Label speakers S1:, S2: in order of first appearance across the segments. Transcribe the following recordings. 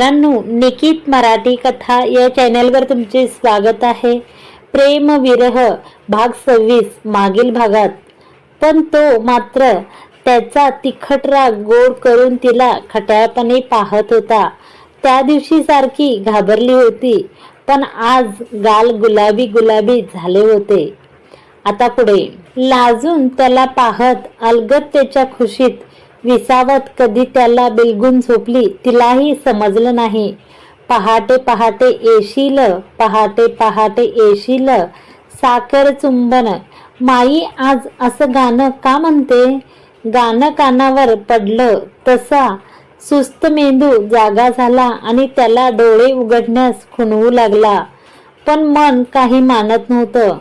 S1: मित्रांनो निकित मराठी कथा या चॅनलवर तुमचे स्वागत आहे. प्रेम विरह भाग सव्वीस मागील भागात. पण तो मात्र त्याचा तिखट राग गोड करून तिला खट्याळपणे पाहत होता. त्या दिवशी सारखी घाबरली होती पण आज गाल गुलाबी गुलाबी झाले होते. आता पुढे. लाजून त्याला पाहत अलगत त्याच्या खुशीत विसावत कधी त्याला बिलगून झोपली तिलाही समजलं नाही. पहाटे पहाटे येशील पहाटे पहाटे येशील साखर चुंबन. माई आज असं गाणं का म्हणते? गाणं कानावर पडलं तसा. सुस्त मेंदू जागा झाला आणि त्याला डोळे उघडण्यास खुणवू लागला. पण मन काही मानत नव्हतं.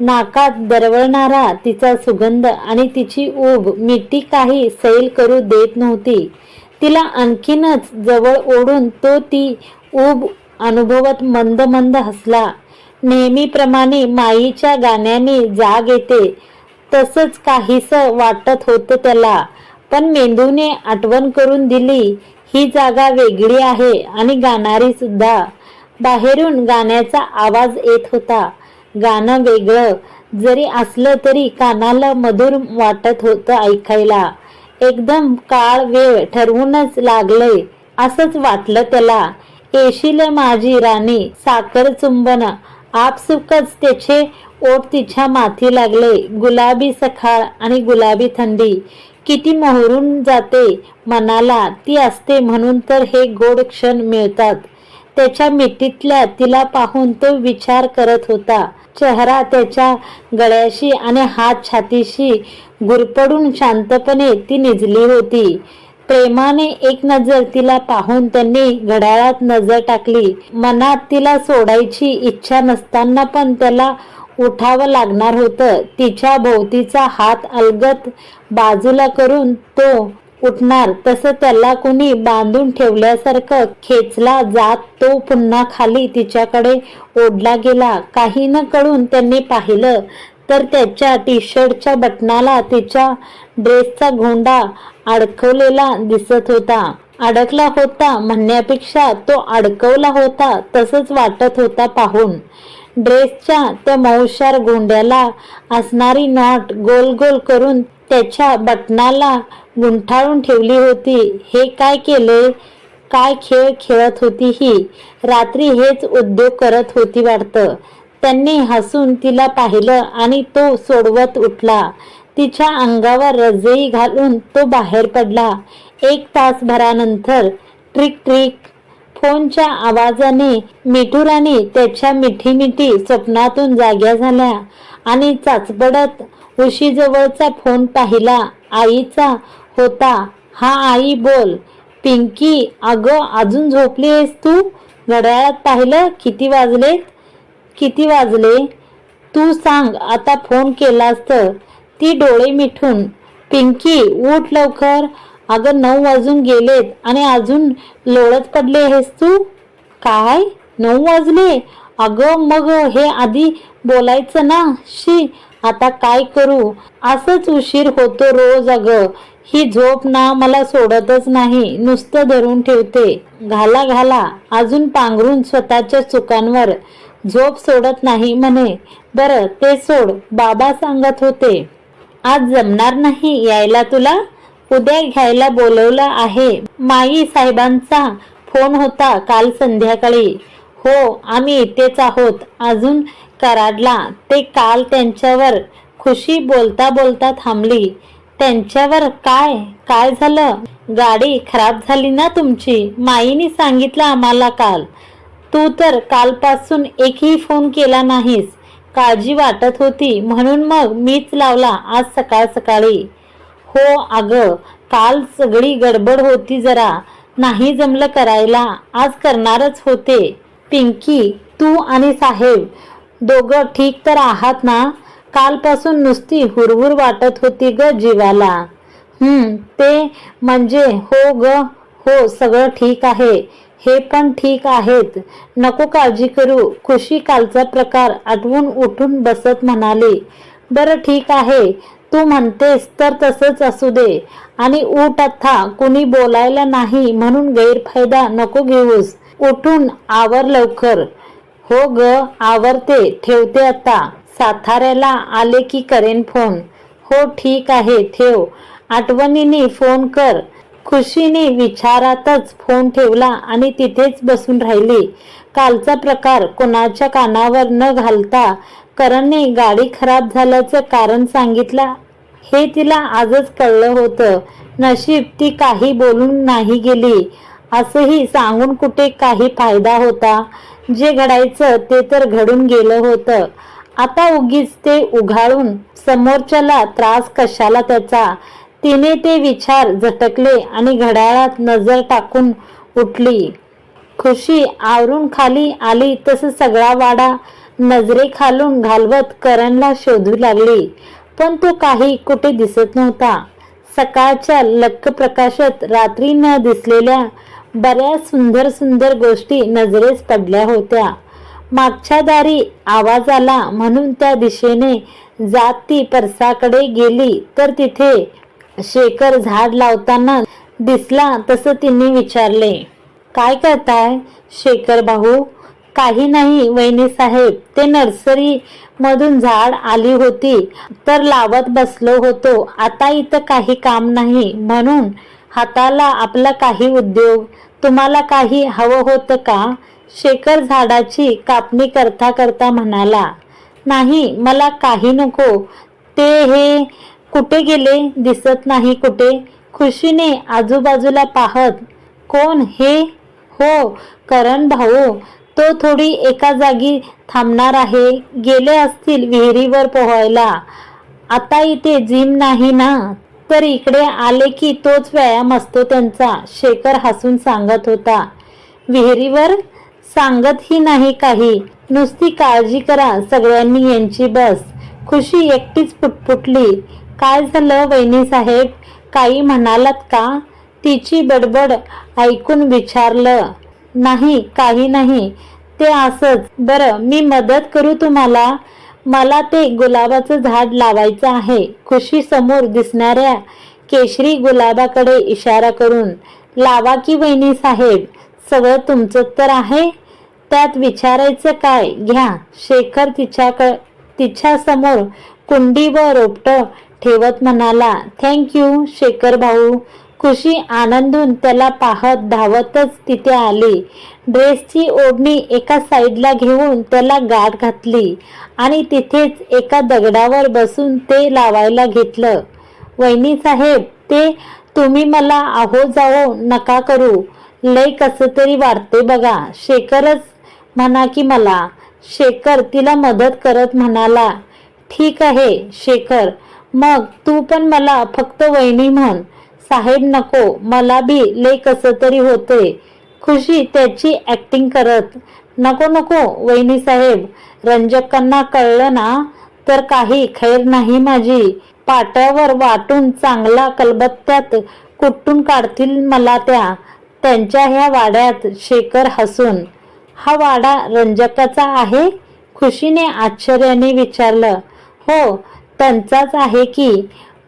S1: नाकात दरवळणारा तिचा सुगंध आणि तिची ऊब मिठी काही सैल करू देत नव्हती. तिला आणखीनच जवळ ओढून तो ती ऊब अनुभवत मंद मंद हसला. नेहमीप्रमाणे माईच्या गाण्याने जाग येते. तसंच काहीस वाटत होतं त्याला. पण मेंदूने आठवण करून दिली ही जागा वेगळी आहे आणि गाणारी सुद्धा. बाहेरून गाण्याचा आवाज येत होता. गाणं वेगळं. जरी असलं तरी कानाला मधुर वाटत होतं ऐकायला. एकदम काळ वेळ ठरवूनच लागलंय असंच वाटलं त्याला. येशील माझी राणी साखर चुंबन. आपसुकच त्याचे ओठ तिच्या माथी लागले गुलाबी सखाळ आणि गुलाबी थंडी. किती मोहरून जाते मनाला ती असते म्हणून तर हे गोड क्षण मिळतात. त्याच्या मिठीतल्या तिला पाहून तो विचार करत होता. चेहरा त्याच्या गळ्याशी आणि हात छातीशी गुरपडून शांतपणे ती निजली होती. प्रेमाने एक नजर तिला पाहून त्यांनी घड्याळात नजर टाकली. मनात तिला सोडायची इच्छा नसताना पण त्याला उठावं लागणार होतं. तिच्या भोवतीचा हात अलगत बाजूला करून तो उठणार तसं त्याला कुणी बांधून ठेवल्यासारखं खेचला जात तो पुन्हा खाली तिच्याकडे ओढला गेला. काही न कळून त्यांनी पाहिलं तर त्याच्या टी शर्टच्या बटनाला तिच्या ड्रेसचा घोंडा अडकवलेला दिसत होता. अडकला होता म्हणण्यापेक्षा तो अडकवला होता तसंच वाटत होता पाहून. ड्रेसच्या त्या मऊशार गोंड्याला असणारी नॉट गोल गोल करून त्याच्या बटनाला गुंठाळून ठेवली होती. हे काय केले? काय खेळ खेळत होती ही? रात्री हेच उद्योग करत होती वाटतं. त्यांनी हसून तिला पाहिलं आणि तो सोडवत उठला. तिच्या अंगावर रजई घालून तो बाहेर पडला. एक तासभरानंतर ट्रिक ट्रिक फोनच्या आवाजाने मिठुराने त्याच्या मिठी मिठी स्वप्नातून जाग्या झाल्या आणि चाचपडत उशीजवळचा फोन पाहिला. आईचा होता हा आई बोल पिंकी अगं अजून झोपली आहेस तू? घड्याळात पाहिलं किती वाजले? किती वाजले? तू सांग आता फोन केलास तर. ती डोळे मिठून पिंकी उठ लवकर अगं नऊ वाजून गेलेत आणि अजून लोळत पडले आहेस तू? काय? नऊ वाजले? अगं मग हे आधी बोलायचं ना? शी आता काय करू? असंच उशीर होतो रोज अगं. ही झोप ना मला सोडतच नाही. नुसतं धरून ठेवते. घाला घाला. अजून पांघरून स्वतःच्या चुकांवर. झोप सोडत नाही म्हणे. बरं ते सोड. बाबा सांगत होते. आज जमणार नाही यायला तुला? उद्या घ्यायला बोलवलं आहे. माई साहेबांचा फोन होता काल संध्याकाळी. हो आम्ही इथेच आहोत. अजून कराडला. ते काल त्यांच्यावर खुशी बोलता बोलता थांबली. त्यांच्यावर काय? काय झालं? गाडी खराब झाली ना तुमची? माईने सांगितलं आम्हाला काल. तू तर कालपासून एकही फोन केला नाहीस. काळजी वाटत होती. म्हणून मग मीच लावला आज सकाळ सकाळी. हो अगं काल सगळी गडबड होती जरा. नाही जमलं करायला. आज करणारच होते. पिंकी तू आणि साहेब दोघं ठीक तर आहात ना? कालपासून नुसती हुरहुर वाटत होती ग जीवाला. हम्म ते म्हणजे हो ग हो सगळं ठीक आहे. हे पण ठीक आहेत. नको काळजी करू. खुशी कालचा प्रकार आठवून उठून बसत म्हणाले. बरं ठीक आहे. तू म्हणतेस तर तसंच असू दे. आणि उठ आता कुणी बोलायला नाही म्हणून गैरफायदा नको घेऊस. उठून आवर लवकर. हो ग आवरते ठेवते आता. साताऱ्याला आले की करेन फोन. हो ठीक आहे ठेव. आठवणीने फोन कर. खुशीने विचारातच फोन ठेवला आणि तिथेच बसून राहिली. कालचा प्रकार कोणाच्या कानावर न घालता करणने गाडी खराब झाल्याचं कारण सांगितलं हे तिला आजच कळलं होतं. नशीब ती काही बोलून नाही गेली. असंही सांगून कुठे काही फायदा होता? जे घडायचं ते तर घडून गेलं होतं. आता उगीच ते उघाळून समोरच्याला त्रास कशाला त्याचा? तिने ते विचार झटकले आणि घड्याळात नजर टाकून उठली. खुशी आवरून खाली आली तसं सगळा वाडा नजरेखालून घालवत करणला शोधू लागली. पण तो काही कुठे दिसत नव्हता. सकाळच्या लक्क प्रकाशात रात्री न दिसलेल्या बऱ्याच सुंदर सुंदर गोष्टी नजरेस पडल्या होत्या. मागच्या दारी आवाज आला म्हणून त्या दिशेने जात ती परसाकडे गेली. तर तिथे शेखर झाड लावताना दिसला तसं तिने विचारले. काय करताय शेखर भाऊ? काही नाही वहिनी साहेब. ते नर्सरी मधून झाड आली होती तर लावत बसलो होतो. आता इथं काही काम नाही म्हणून हाताला आपला काही उद्योग. तुम्हाला काही हवं होतं का? शेखर झाडाची कापणी करता करता म्हणाला नाही मला काही नको. ते हे कुठे गेले? दिसत नाही कुठे? खुशीने आजूबाजूला पाहत कोण हे? हो करण भाऊ. तो थोडी एका जागी थांबणार आहे. गेले असतील विहिरीवर पोहायला. आता इथे जिम नाही ना? तर इकडे आले की तोच व्यायाम असतो त्यांचा शेखर हसून सांगत होता. विहिरीवर सांगतही नाही काही. नुसती काळजी करा सगळ्यांनी यांची बस. खुशी एकटीच पुटपुटली. काय झालं वहिनी साहेब? काही म्हणालात का? तिची बडबड ऐकून विचारलं. नाही काही नाही. ते असंच. बरं मी मदत करू तुम्हाला. मला ते गुलाबाचं झाड लावायचं आहे. खुशी समोर दिसणाऱ्या केशरी गुलाबाकडे इशारा करून लावा की वहिनी साहेब सगळं तुमचं तर आहे? त्यात विचारायचं काय? घ्या. शेखर तिच्याक तिच्या समोर कुंडी व रोपट ठेवत म्हणाला थँक्यू शेखर भाऊ. खुशी आनंदून त्याला पाहत धावतच तिथे आली. ड्रेसची ओढणी एका साईडला घेऊन त्याला गाठ घातली आणि तिथेच एका दगडावर बसून ते लावायला घेतलं. वहिनी साहेब ते तुम्ही मला आहो जाओ नका करू. लय कसं तरी वाटते बघा. शेखरच म्हणा की मला. शेखर तिला मदत करत म्हणाला ठीक आहे शेखर. मग तू पण मला फक्त वहिनी म्हण. साहेब नको मला बी लय कसं तरी होतंय. खुशी त्याची ॲक्टिंग करत. नको नको वहिनी साहेब रंजकांना कळलं ना तर काही खैर नाही माझी. पाट्यावर वाटून चांगला कलबत्त्यात कुटून काढतील मला त्या त्यांच्या ह्या वाड्यात शेखर हसून. हा वाडा रंजकाचा आहे? खुशीने आश्चर्याने विचारलं. हो त्यांचाच आहे की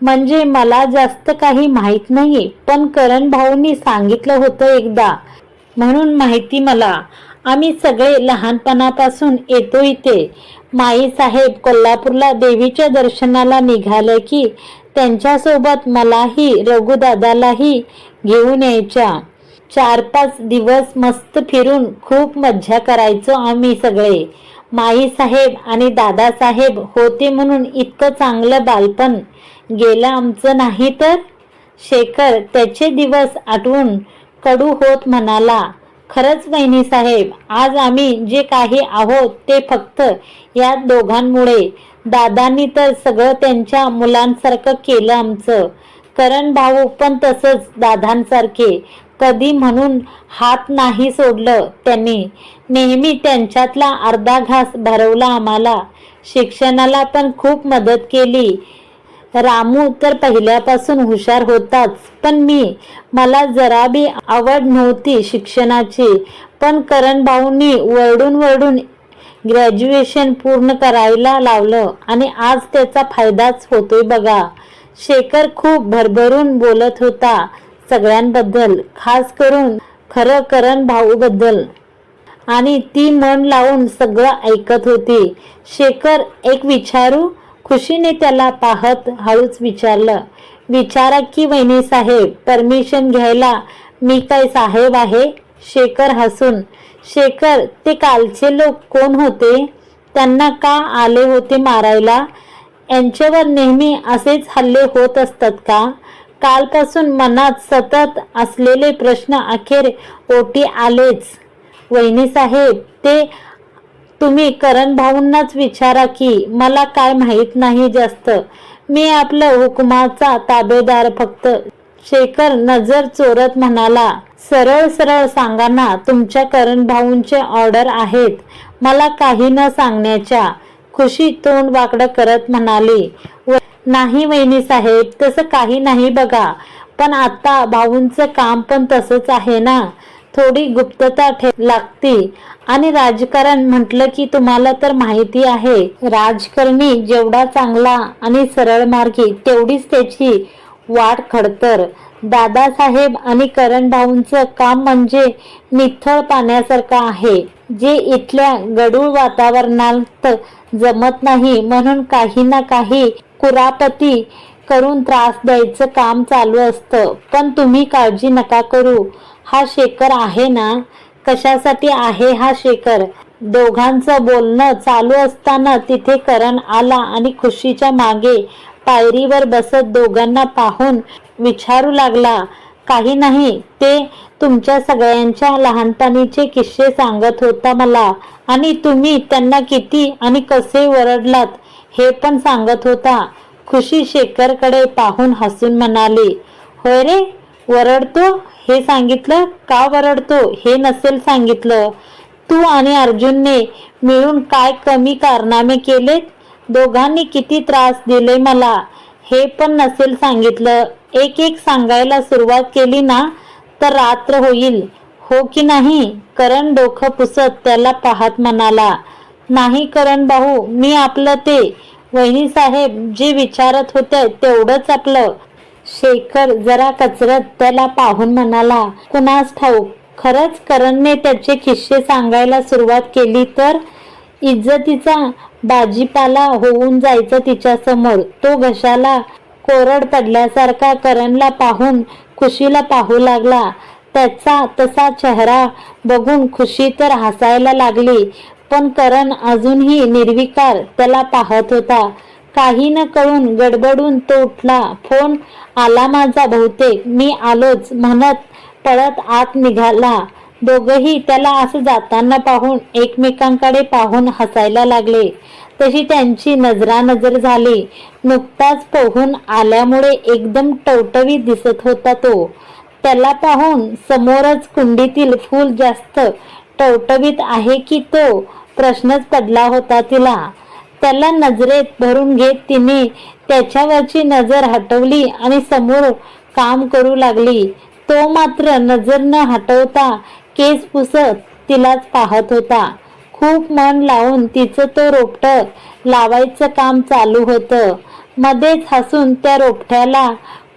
S1: म्हणजे मला जास्त काही माहीत नाही पण करण भाऊनी सांगितलं होतं एकदा. म्हणून माहिती मला. आम्ही सगळे लहानपणापासून येतो इथे. माई साहेब कोल्हापूरला देवीच्या दर्शनाला निघालं की त्यांच्यासोबत मलाही रघुदादालाही घेऊन यायच्या. चार पाच दिवस मस्त फिरून खूप मज्जा करायचो आम्ही सगळे. माई साहेब आणि दादासाहेब होते म्हणून इतकं चांगलं बालपण गेलं आमचं नाही तर? शेखर त्याचे दिवस आठवून कडू होत म्हणाला खरंच वहिनी साहेब आज आम्ही जे काही आहोत ते फक्त या दोघांमुळे. दादांनी तर सगळं त्यांच्या मुलांसारखं केलं आमचं. करण भाऊ पण तसंच दादांसारखे कधी म्हणून हात नाही सोडलं त्यांनी. नेहमी त्यांच्यातला अर्धा घास भरवला आम्हाला. शिक्षणाला पण खूप मदत केली. रामू तर पहिल्यापासून हुशार होताच पण मी मला जरा बी आवड नव्हती शिक्षणाची. पण करण भाऊंनी वरडून वरडून ग्रॅज्युएशन पूर्ण करायला लावलं आणि आज त्याचा फायदाच होतोय बघा. शेखर खूप भरभरून बोलत होता सगळ्यांबद्दल खास करून खरं करण भाऊबद्दल. आणि ती मन लावून सगळं ऐकत होती. शेखर एक विचारू खुशीने त्याला पाहत हळूच विचारलं विचारा की वहिनी साहेब परमिशन घ्यायला मी काय साहेब आहे? शेखर हसून शेखर ते कालचे लोक कोण होते? त्यांना का आले होते मारायला? यांच्यावर नेहमी असेच हल्ले होत असतात का? कालपासून मनात सतत असलेले प्रश्न अखेर ओटी आलेच. वहिनी साहेब ते तुम्ही करण भाऊंनाच विचारा की मला काय माहीत नाही जास्त. मी आपलं हुकुमाचा ताबेदार फक्त. शेखर नजर चोरत म्हणाला सरळ सरळ सांगा ना तुमच्या करण भाऊंचे ऑर्डर आहेत. मला काही न सांगण्याच्या. खुशी तोंड वाकडं करत म्हणाली नाही वहिनी साहेब तसं काही नाही बघा. पण आता भाऊंचं काम पण तसंच आहे ना. थोडी गुप्तता ठेव लागती. आणि राजकारण म्हटलं की तुम्हाला तर माहिती आहे राजकारणी जेवढा चांगला आणि सरळ मार्गी तेवढीच त्याची वाट खडतर. दादासाहेब आणि करण भाऊंचं काम म्हणजे निथळ पाण्यासारखं आहे. जे इथल्या गडूळ वातावरणात जमत नाही. म्हणून काही ना काही कुरापती करून त्रास द्यायचं काम चालू असतं. पण तुम्ही काळजी नका करू. हा शेखर आहे ना? कशासाठी आहे हा शेखर? दोघांचं बोलणं चालू असताना तिथे करण आला आणि खुशीच्या मागे पायरीवर बसत दोघांना पाहून विचारू लागला. काही नाही. ते तुमच्या सगळ्यांच्या लहानपणीचे किस्से सांगत होता मला. आणि तुम्ही त्यांना किती आणि कसे वरडलात हे पण सांगत होता. खुशी शेखरकडे पाहून हसून म्हणाली होय रे वरडतो हे सांगितलं? का वरडतो हे नसेल सांगितलं. तू आणि अर्जुनने मिळून काय कमी कारनामे केलेत? दोघांनी किती त्रास दिले मला. हे पण नसेल सांगितलं. एक एक सांगायला सुरुवात केली ना तर रात्र होईल. हो की नाही? करण डोकं पुसत त्याला पाहत म्हणाला नाही करण भाऊ मी आपलं ते. वहिनी साहेब जे विचारत होते तेवढंच आपलं. शेखर जरा कचरत त्याला पाहून म्हणाला कुणास ठाऊक? खरंच करणने त्याचे किस्से सांगायला सुरुवात केली तर इज्जतीचा भाजीपाला होऊन जायचं तिच्यासमोर. तो घशाला कोरड पडल्यासारखा करणला पाहून खुशीला पाहू लागला. त्याचा तसा चेहरा बघून खुशी तर हसायला लागली पण करण अजूनही निर्विकार त्याला पाहत होता. काही न कळून गडबडून तो उठला. फोन आला माझा बहुतेक. मी आलोच म्हणत पळत आत निघाला. दोघही त्याला असं जाताना पाहून एकमेकांकडे पाहून हसायला लागले. तशी त्यांची नजरानजर झाली. नुकताच पोहून आल्यामुळे एकदम टवटवीत दिसत होता तो. त्याला पाहून समोरच कुंडीतील फूल जास्त टवटवीत आहे की तो? प्रश्नच पडला होता तिला. त्याला नजरेत भरून घेत तिने त्याच्यावरची नजर हटवली आणि समोर काम करू लागली. तो मात्र नजर न हटवता केस पुसत तिलाच पाहत होता. खूप मन लावून तिचं तो रोपट लावायचं काम चालू होतं. मध्येच हसून त्या रोपट्याला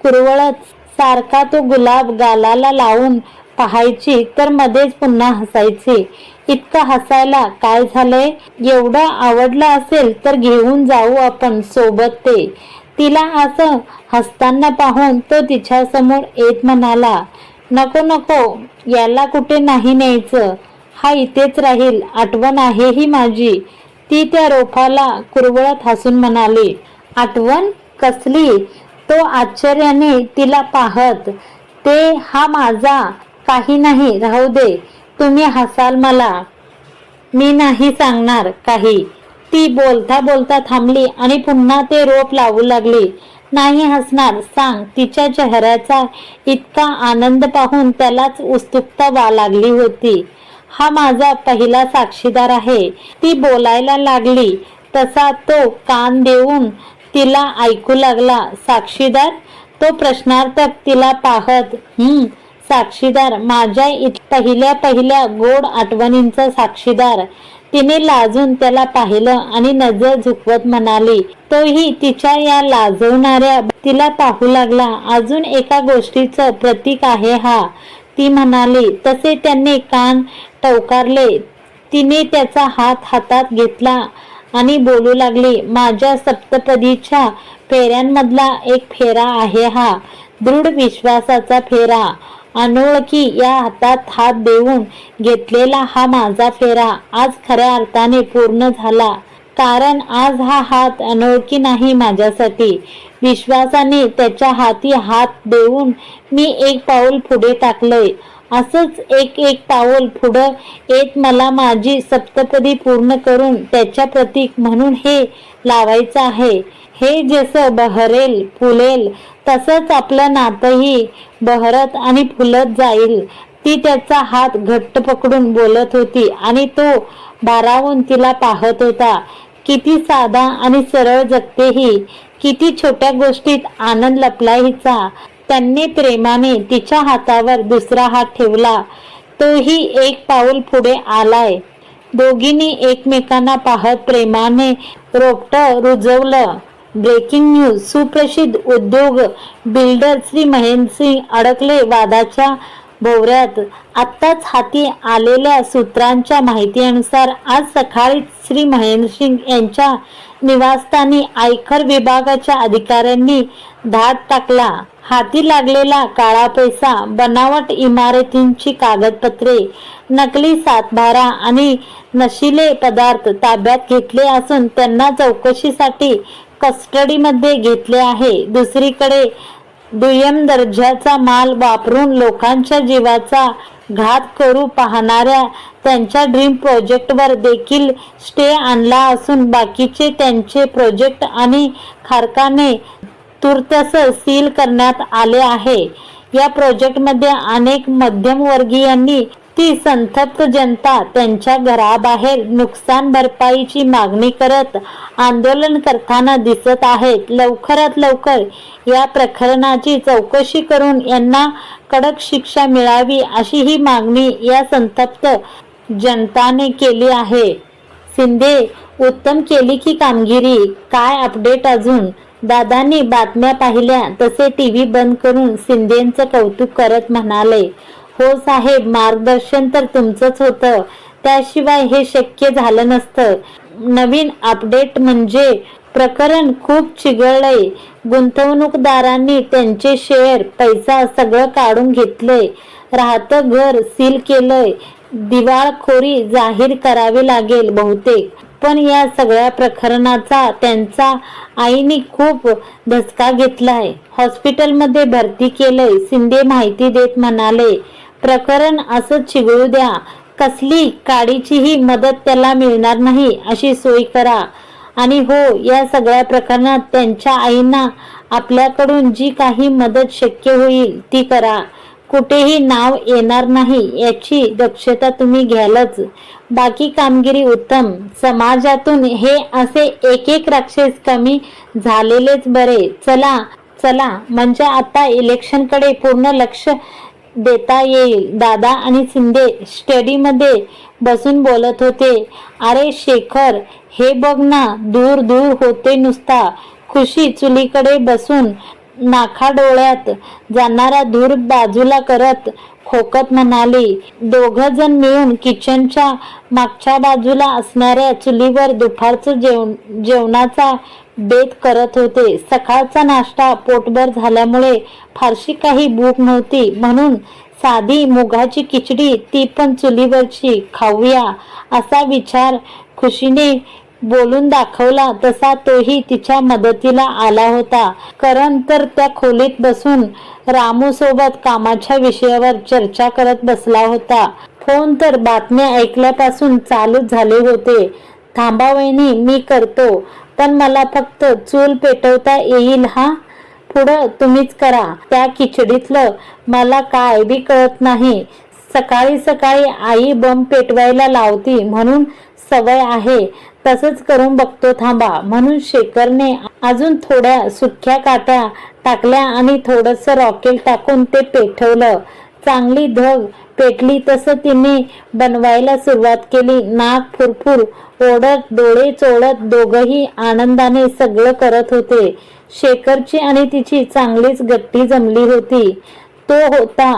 S1: कुरवळत सारखा तो गुलाब गालाला लावून पाहायची तर मध्येच पुन्हा हसायची. इतकं हसायला काय झालंय? एवढं आवडलं असेल तर घेऊन जाऊ आपण सोबत ते. तिला असं हसताना पाहून तो तिच्यासमोर येत म्हणाला नको नको याला कुठे नाही न्यायचं. हा इथेच राहील आठवण आहे ही माझी. ती त्या रोपाला कुरवळत हसून म्हणाली आठवण कसली? तो आश्चर्याने तिला पाहत ते हा माझा काही नाही राहू दे तुम्ही हसाल मला. मी नाही सांगणार काही. ती बोलता बोलता थांबली आणि पुन्हा ते रोप लावू लागली. नाही हसणार सांग तिच्या चेहऱ्याचा इतका आनंद पाहून त्यालाच उत्सुकता वा लागली होती. हा माझा पहिला साक्षीदार आहे. ती बोलायला लागली. तसा तो कान देऊन तिला ऐकू लागला साक्षीदार तो प्रश्नार्थक तिला पाहत हम्म साक्षीदार माझ्या इत- पहिल्या पहिल्या गोड आठवणींचा साक्षीदार. तिने लाजून त्याला पाहिलं आणि नजर झुकवत म्हणाली तोही तिच्या या लाजवणाऱ्या तिला पाहू लागला. अजून एका गोष्टीचं प्रतीक आहे हा. ती म्हणाली तसे त्यांनी कान टवकारले. तिने त्याचा हात हातात घेतला आणि बोलू लागली माझ्या सप्तपदीच्या फेऱ्यांमधला एक फेरा आहे हा. दृढ विश्वासाचा फेरा. अनोळखी या हातात हात देऊन घेतलेला हा माझा फेरा. आज खऱ्या अर्थाने पूर्ण झाला. कारण आज हा हात अनोळखी नाही माझ्यासाठी. विश्वासाने त्याच्या हाती हात देऊन मी एक पाऊल पुढे टाकलंय. असंच एक एक पाऊल पुढं येत मला माझी सप्तपदी पूर्ण करून त्याच्या प्रतीक म्हणून हे लावायचं आहे. हे जसं बहरेल फुलेल तसंच आपलं नातंही बहरत आणि फुलत जाईल. ती त्याचा हात घट्ट पकडून बोलत होती आणि तो बारावून तिला पाहत होता. किती साधा आणि सरळ जगतेही किती छोट्या गोष्टीत आनंद लपला हिचा त्यांनी प्रेमाने तिच्या हातावर दुसरा हात ठेवला. तोही एक पाऊल पुढे आलाय. दोघींनी एकमेकांना पाहत प्रेमाने रोपट रुजवलं. ब्रेकिंग न्यूज सुप्रसिद्ध उद्योग बिल्डर श्री महेंद्रसिंग अडकले वादाच्या भोवऱ्यात आत्ताच हाती आलेल्या सूत्रांच्या माहितीनुसार आज सकाळी श्री महेंद्रसिंग यांच्या निवासस्थानी आयकर विभागाच्या अधिकाऱ्यांनी धाड टाकला. हाती लागलेला काळा पैसा बनावट इमारतींची कागदपत्रे नकली सातबारा आणि नशिले पदार्थ ताब्यात घेतले असून त्यांना चौकशीसाठी कस्टडीमध्ये घेतले आहे. दुसरीकडे दुय्यम दर्जाचा माल वापरून लोकांच्या जीवाचा घात करू पाहणाऱ्या त्यांच्या ड्रीम प्रोजेक्टवर देखील स्टे आणला असून बाकीचे त्यांचे प्रोजेक्ट आणि कारखाने तुर्तस सील करण्यात आले आहे. या प्रोजेक्टमध्ये अनेक मध्यमवर्गीयांनी ती संतप्त जनता त्यांच्या घराबाहेर नुकसान भरपाईची मागणी करत आंदोलन करताना दिसत आहेत. लवकरात लवकर या प्रकरणाची चौकशी करून यांना कडक शिक्षा मिळावी अशी ही मागणी या संतप्त जनताने केली आहे. शिंदे उत्तम केली की कामगिरी? काय अपडेट अजून? दादांनी बातम्या पाहिल्या तसे टीव्ही बंद करून शिंदेचं कौतुक करत म्हणाले. हो साहेब मार्गदर्शन तर तुमचंच होतं. त्याशिवाय हे शक्य झालं नसतं. नवीन अपडेट म्हणजे प्रकरण खूप चिघळलंय. गुंतवणूकदारांनी त्यांचे शेअर पैसा सगळं काढून घेतलंय. राहतं घर सील केलंय. दिवाळखोरी जाहीर करावी लागेल बहुतेक. पण या सगळ्या प्रकरणाचा त्यांचा आईने खूप धसका घेतलाय. हॉस्पिटलमध्ये भरती केलंय. शिंदे माहिती देत म्हणाले प्रकरण असं चिघळू द्या. कसली काडीचीही मदत त्याला मिळणार नाही अशी सोय करा. आणि हो या सगळ्या प्रकरणात त्यांच्या आईंना आपल्याकडून जी काही मदत शक्य होईल ती करा. कुठेही नाव येणार नाही याची दक्षता तुम्ही घ्यालच. बाकी कामगिरी उत्तम. समाजातून हे असे एक एक राक्षस कमी झालेलेच बरे. चला चला. म्हणजे आता इलेक्शनकडे पूर्ण लक्ष देता येईल. दादा आणि शिंदे स्टडीमध्ये बसून बोलत होते. अरे शेखर हे बघ ना दूर दूर होते नुसता. खुशी चुलीकडे बसून नाखा डोळ्यात जाणारा धूर बाजूला करत खोकत म्हणाली दोघ जण मिळून किचनच्या मागच्या बाजूला असणाऱ्या चुलीवर दुपारचं जेवण जेवणाचा बेत करत होते. सकाळचा नाश्ता पोटभर झाल्यामुळे फारशी काही भूक नव्हती. म्हणून साधी मुगाची खिचडी ती पण चुलीवरची खाऊया असा विचार खुशीने बोलून दाखवला. तसा तोही तिच्या मदतीला आला होता. करण तर त्या खोलीत बसून रामू सोबत कामाच्या विषयावर चर्चा करत बसला होता. फोन तर बातम्या ऐकल्यापासून चालूच झाले होते. थांबा वहिनी मी करतो. पण मला फक्त चूल पेटवता येईल हा? पुढं तुम्हीच करा. त्या खिचडीतलं मला काय बी कळत नाही. सकाळी सकाळी आई बम पेटवायला लावती म्हणून सवय आहे. तसंच करून बघतो थांबा. म्हणून शेखरने अजून थोड्या सुक्या काट्या टाकल्या आणि थोडस रॉकेल टाकून ते पेटवलं चांगली धग पेटली तसं तिने बनवायला सुरुवात केली. नाक फुरफुर ओढत डोळे चोळत दोघंही आनंदाने सगळं करत होते. शेखरची आणि तिची चांगलीच गट्टी जमली होती. तो होता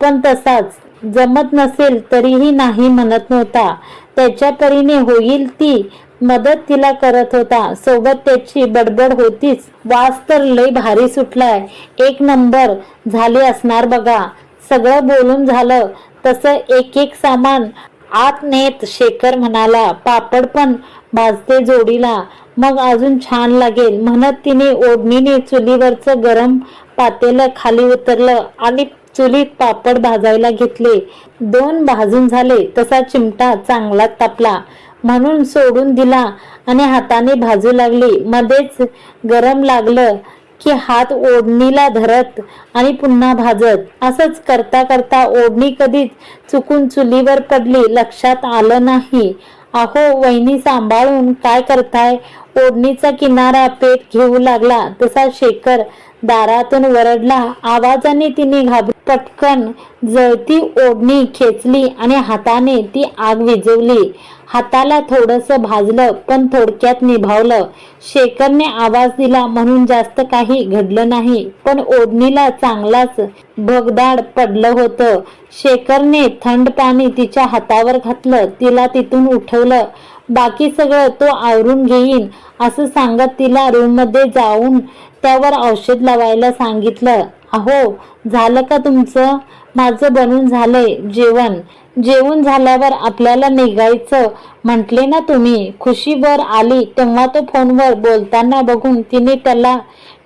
S1: पण तसाच. जमत नसेल तरीही नाही म्हणत नव्हता. त्याच्या परीने होईल ती. मदत तिला करत होता. सोबत त्याची बडबड होतीच. वास तर लय भारी सुटलाय. एक नंबर झाले असणार बघा. सगळं बोलून झालं. तसं एक एक सामान आत नेत शेखर म्हणाला पापड पण भाजते जोडीला. मग अजून छान लागेल. म्हणत तिने ओढणीने चुलीवरचं गरम पातेलं खाली उतरलं आणि चुलीत पापड भाजायला घेतले. दोन भाजून झाले तसा चिमटा चांगला तापला. म्हणून सोडून दिला आणि हाताने भाजू लागली. मध्येच गरम लागलं की हात ओढणीला धरत आणि पुन्हा भाजत. असंच करता करता ओढणी कधीच चुकून चुलीवर पडली लक्षात आलं नाही. अहो वहिनी सांभाळून काय करताय? ओढणीचा किनारा पेट घेऊ लागला. तसा शेखर दारातून वरडला. आवाजाने तिने घाबरून पटकन जळती ओढणी खेचली आणि हाताने ती आग विजवली हाताला थोडस भाजलं पण थोडक्यात निभावलं. शेखरने आवाज दिला म्हणून जास्त काही घडलं नाही पण ओढणीला चांगलाच भगदाड पडलं होतं. शेखरने थंड पाणी तिच्या हातावर घातलं तिला तिथून उठवलं. बाकी सगळं तो आवरून घेईन असं सांगत तिला रूममध्ये जाऊन त्यावर औषध लावायला सांगितलं. अहो झालं का तुमचं? माझं बनून झालंय जेवण. जेवण झाल्यावर आपल्याला निघायचं. म्हटले ना तुम्ही खुशीवर आली तेव्हा तो फोनवर बोलताना बघून तिने त्याला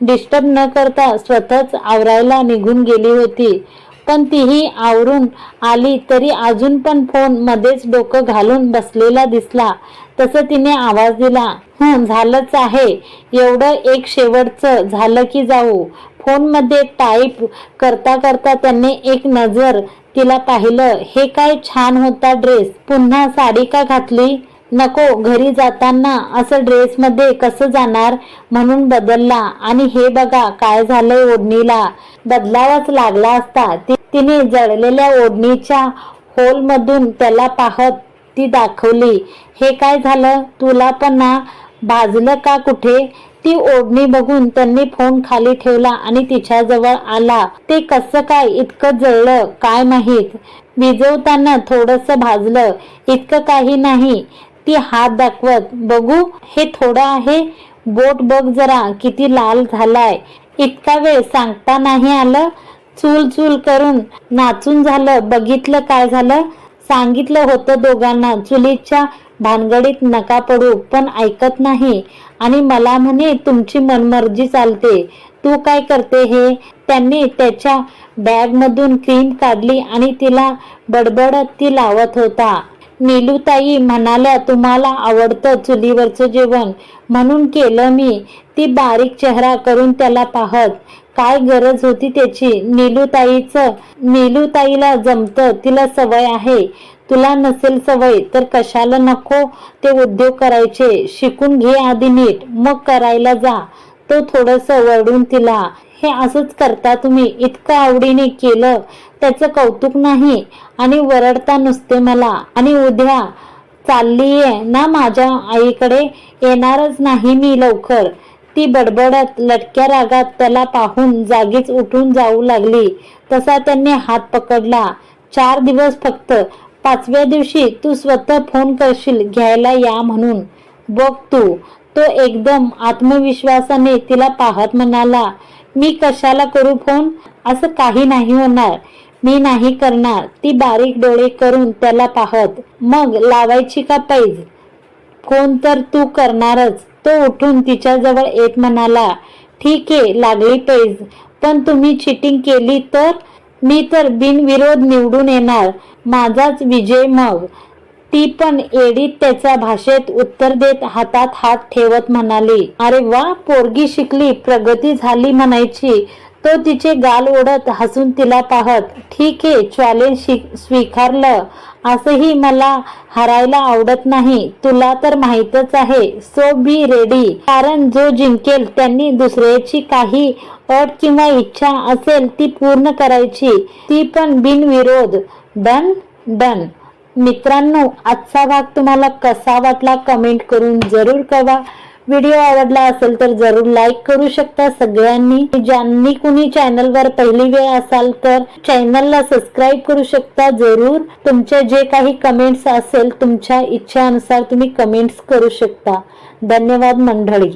S1: डिस्टर्ब न करता स्वतःच आवरायला निघून गेली होती. पण तीही आवरून आली तरी अजून पण फोन मध्येच डोकं घालून बसलेला दिसला. तसं तिने आवाज दिला हं झालंच आहे. एवढं एक शेवटचं झालं की जाऊ. फोनमध्ये टाईप करता करता त्यांनी एक नजर तिला पाहिलं. हे काय छान होता ड्रेस पुन्हा साडी का घातली? नको घरी जाताना असं ड्रेसमध्ये कसं जाणार? म्हणून बदलला. आणि हे बघा काय झालंय ओढणीला. बदलावाच लागला असता. ती- तिने जळलेल्या ओढणीच्या होलमधून त्याला पाहत ती दाखवली हे काय झालं? तुला पण ना भाजलं का कुठे? ती ओढणी बघून त्यांनी फोन खाली ठेवला आणि तिच्याजवळ आला. ते कसं काय इतकं जळलं? काय माहीत? विजवताना थोडस भाजलं. इतकं काही नाही. ती हात दाखवत बघू हे थोडं आहे. बोट बघ जरा किती लाल झालाय. इतका वेळ सांगता नाही आलं? चूल चूल करून नाचून झालं बघितलं काय झालं? सांगितलं होतं दोघांना चुलीच्या भानगडीत नका पडू पण ऐकत नाही. आणि मला म्हणे तुमची मनमर्जी चालते. तू काय करते हे? त्यांनी त्याच्या बॅगमधून क्रीम काढली आणि तिला बडबडत ती लावत होता. नीलूताई म्हणाल्या तुम्हाला आवडतं चुलीवरचं जेवण. म्हणून केलं मी. ती बारीक चेहरा करून त्याला पाहत काय गरज होती त्याची? नीलूताईचं नीलूताईला जमतं तिला सवय आहे. तुला नसेल सवय तर कशाला नको ते उद्योग करायचे. शिकून घे आधी नीट मग करायला जा. तो थोडस वरडून तिला हे असंच करता तुम्ही इतकं आवडीने केलं त्याचं कौतुक नाही. आणि वरडता नुसते मला. आणि उद्या चाललीये ना माझ्या आईकडे? येणारच नाही मी लवकर. ती बडबडत लटक्या रागात त्याला पाहून जागीच उठून जाऊ लागली. तसा त्यांनी हात पकडला. चार दिवस फक्त. पाचव्या दिवशी तू स्वतः फोन करशील घ्यायला या म्हणून. बघ तू. तो एकदम आत्मविश्वासाने तिला पाहत म्हणाला मी कशाला करू फोन? असं काही नाही होणार. मी नाही करणार. ती बारीक डोळे करून त्याला पाहत. मग लावायची का पैज? फोन तर तू करणारच. तो उठून तिच्याजवळ येत म्हणाला ठीक आहे लागली पैज. पण तुम्ही चिटिंग केली तर? मी तर बिनविरोध निवडून येणार. माझाच विजय मग. ती पण एडीत त्याच्या भाषेत उत्तर देत हातात हात ठेवत म्हणाली अरे वा पोरगी शिकली प्रगती झाली म्हणायची तो तिचे गाल ओढत हसून तिला पाहत ठीक आहे चॅलेंज शिक- स्वीकारलं. असंही मला हरायला आवडत नाही. तुला तर माहीतच आहे सो बी रेडी कारण जो जिंकेल त्यांनी दुसऱ्याची काही अट किंवा इच्छा असेल ती पूर्ण करायची. ती पण बिनविरोध. Done done. मित्रांनो आजचा भाग तुम्हाला कसा वाटला कमेंट करून जरूर कळवा. व्हिडिओ आवडला असेल तर जरूर लाईक करू शकता सगळ्यांनी. ज्यांनी कुणी चॅनलवर पहिली वेळ असाल तर चॅनलला सबस्क्राईब करू शकता जरूर. तुमचे जे काही कमेंट्स असेल तुमच्या इच्छेनुसार तुम्ही कमेंट्स करू शकता. धन्यवाद मंडळी.